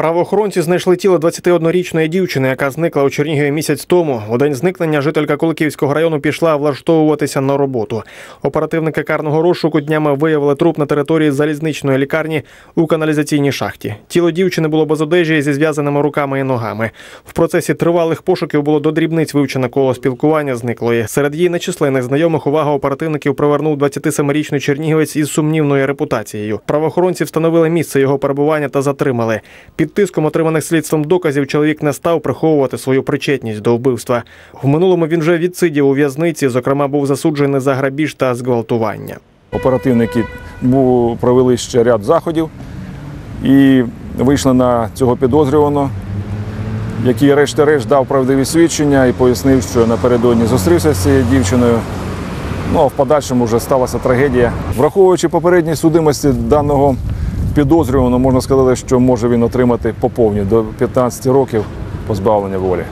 Правоохоронці знайшли тіло 21-річної дівчини, яка зникла у Чернігові місяць тому. У день зникнення жителька Куликівського району пішла влаштовуватися на роботу. Оперативники карного розшуку днями виявили труп на території залізничної лікарні у каналізаційній шахті. Тіло дівчини було без одежі зі зв'язаними руками і ногами. В процесі тривалих пошуків було до дрібниць вивчено коло спілкування зниклої. Серед її нечисленних знайомих увагу оперативників привернув 27-річний чернігівець із сумнівною репутацією. Правоохоронці встановили місце його перебування та затримали. Під тиском отриманих слідством доказів чоловік не став приховувати свою причетність до вбивства. В минулому він вже відсидів у в'язниці, зокрема, був засуджений за грабіж та зґвалтування. Оперативники провели ще ряд заходів і вийшли на цього підозрюваного, який решта-решт дав правдиві свідчення і пояснив, що напередодні зустрівся з цією дівчиною. Ну а в подальшому вже сталася трагедія. Враховуючи попередні судимості даного підозрюваного, можна сказати, що може він отримати по повній до 15 років позбавлення волі.